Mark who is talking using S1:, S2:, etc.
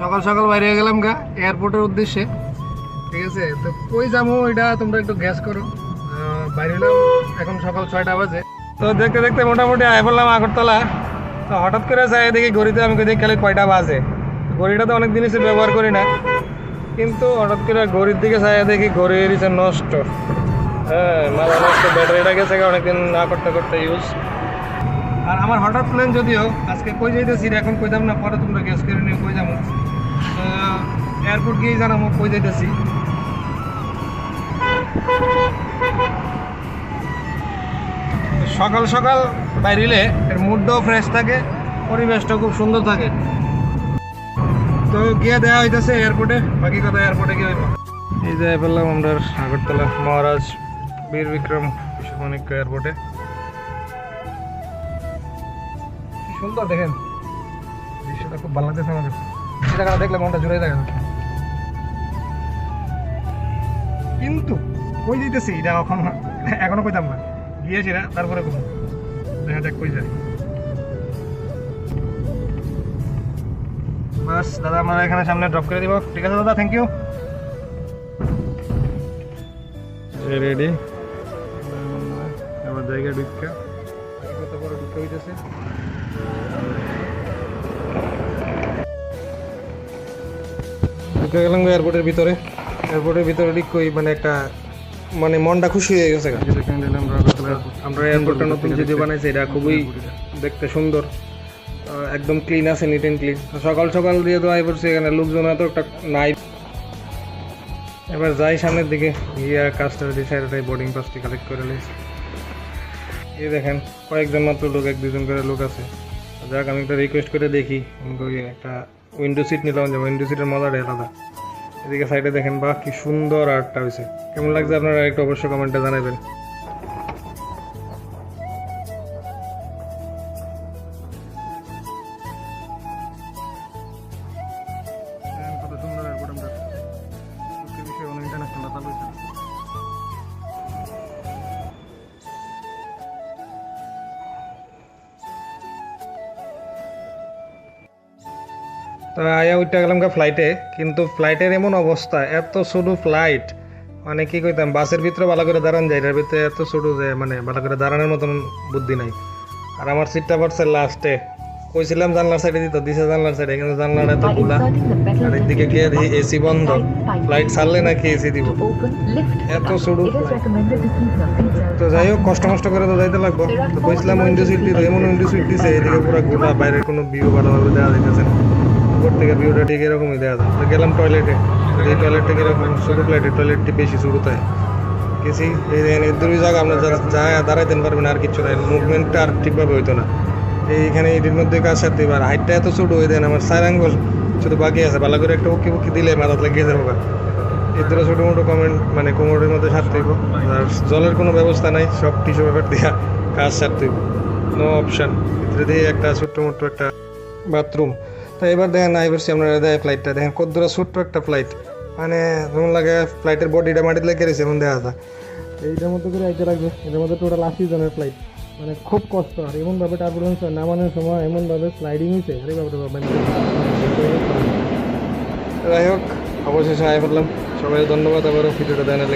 S1: সকাল সকাল বাইরে গেলাম গা এয়ারপোর্টের উদ্দেশ্যে। ঠিক আছে? তো কই যাব এটা তোমরা একটু গ্যাস করো। বাইরে হলাম এখন সকাল ছয়টা বাজে। তো দেখতে দেখতে মোটামুটি আয় পড়লাম আগরতলা। তো হঠাৎ করে যাই দেখি ঘড়িতে আমি দেখি খেলে কয়টা বাজে। ঘড়িটা তো অনেক হিসেবে ব্যবহার করি না। কিন্তু হঠাৎ করে ঘড়ির দিকে চাই দেখি ঘড়ির নষ্ট। হ্যাঁ মাথা নষ্ট ব্যাটারিটা গেছে অনেকদিন না করতে করতে ইউজ আর আমার হঠাৎ প্ল্যান যদিও, আজকে কই যাইতেছি এখন কইতাম না, পরে তোমরা গ্যাস করে নিয়ে কই যাব। এয়ারপোর্ট গিয়ে জানাব কই যাইতেছি। সকাল সকাল বাইরিলে এর মুডটাও ফ্রেশ থাকে পরিবেশটা খুব সুন্দর থাকে। তো গিয়ে দেওয়া হইতেছে এয়ারপোর্টে বাকি কথা এয়ারপোর্টে গিয়ে এই যে বললাম আমরা আগরতলা মহারাজ বীর বিক্রম বিশ্বমানিক এয়ারপোর্টে সুন্দর, দেখেন। দৃশ্যটা খুব ভালো লাগতেছে আমাদের। এই জায়গাটা দেখলে মনটা জুড়ে থাকে। কিন্তু কই দিতেছি এটা এখন এখনও কইতাম না। গিয়েছি না, তারপরে কইব। দেখা যাক কই যায়। বাস, দাদা, আমরা এখানে সামনে ড্রপ করে দিব। ঠিক আছে, দাদা থ্যাংক ইউ রেডি আমার জায়গা ঢুকা কত বড় হইতেছে ঢুকে গেলাম এয়ারপোর্টের ভিতরে। এয়ারপোর্টের ভিতরে মানে একটা মানে মনটা খুশি হয়ে গেছে আমরা এয়ারপোর্টটা নতুন যদি বানাইছি, এটা খুবই দেখতে সুন্দর। একদম ক্লিন আছে নিট অ্যান্ড ক্লিন সকাল সকাল দিয়ে তো আই পড়ছি, এখানে লোকজন এত একটা নাই। এবার যাই সামনের দিকে, গিয়ে কাজটা যদি সাইডটাই বোর্ডিং পাসটি কালেক্ট করে নিয়েছি এই দেখেন, কয়েকজন মাত্র লোক, এক দুজন করে লোক আছে। যাক, আমি একটা রিকোয়েস্ট করে দেখি। একটা উইন্ডো সিট নিলাম, যে উইন্ডো সিটের মজাটাই আলাদা। এদিকে সাইডে দেখেন বা কি সুন্দর আর্টটা হয়েছে কেমন লাগছে আপনারা একটু অবশ্যই কমেন্টে জানাবেন। তো আয়া উঠতে গেলাম গা ফ্লাইটে কিন্তু ফ্লাইটের এমন অবস্থা এত ছোটো ফ্লাইট মানে কি কইতাম বাসের ভিতরে ভালো করে দাঁড়ান যায় এটার ভিতরে এত ছোটো যে মানে ভালো করে দাঁড়ানোর মতন বুদ্ধি নাই। আর আমার সিটটা পড়ছে লাস্টে কইছিলাম জানলার সাইডে দিত দিছে জানলার সাইডে কিন্তু জানলাটা এত খোলা। আর একদিকে গিয়ে দেখি এসি বন্ধ। ফ্লাইট ছাড়লে নাকি এসি দিব? এত ছোটো তো যাই হোক কষ্ট মষ্ট করে তো যাইতে লাগবো। তো কইছিলাম উইন্ডো সিট দিতে এমন উইন্ডো সিট দিছে এদিকে পুরো গোলা বাইরের কোনো ভিউ ভালোভাবে দেওয়া যাইতেছে না। উপর থেকে ভিউটা ঠিক এরকমই দেওয়া যায়। তো গেলাম টয়লেটে এই টয়লেটটা কীরকম? ছোটো ফ্লাইটে টয়লেটটি বেশি শুরুতে গেছি, এই দেখেন এই দুই জায়গা আপনার যারা যা দাঁড়াইতেন পারবেন আর কিছু নাই। মুভমেন্টটা আর ঠিকভাবে হইতো না। এইখানে এটির মধ্যে কাজ সারতে এবার হাইটটা এত ছোটো হয়ে দেন আমার চার আঙ্গুল শুধু বাকি আছে। ভালো করে একটা উকি উকি দিলে মাথাত লাগিয়ে যাব। এর দ্বারা ছোটো মোটো কমেন্ট মানে কোমরের মধ্যে সারতে হইব আর জলের কোনো ব্যবস্থা নাই, সব টিস্যু পেপার দিয়া কাজ সারতে হইব নো অপশান ভিতরে দিয়ে একটা ছোট্ট মোটো একটা বাথরুম তো এবার দেখেন আই বসছি আমরা দেয় ফ্লাইটটা দেখেন কত দূরে ছোট্ট একটা ফ্লাইট মানে যেমন লাগে ফ্লাইটের বডিটা মাটিতে লেগে গেছে এমন দেখা যায় এইটার মধ্যে করে আইতে লাগবে। এটার মধ্যে টোটাল আশি জনের ফ্লাইট মানে খুব কষ্ট আর এমনভাবে টার্বুলেন্স হয় নামানোর সময় এমনভাবে স্লাইডিং হয়েছে। আরে বাবা বাবা, মানে যাই হোক অবশেষে আয় ফেললাম সবাই ধন্যবাদ আবারও ভিডিওটা দেখানোর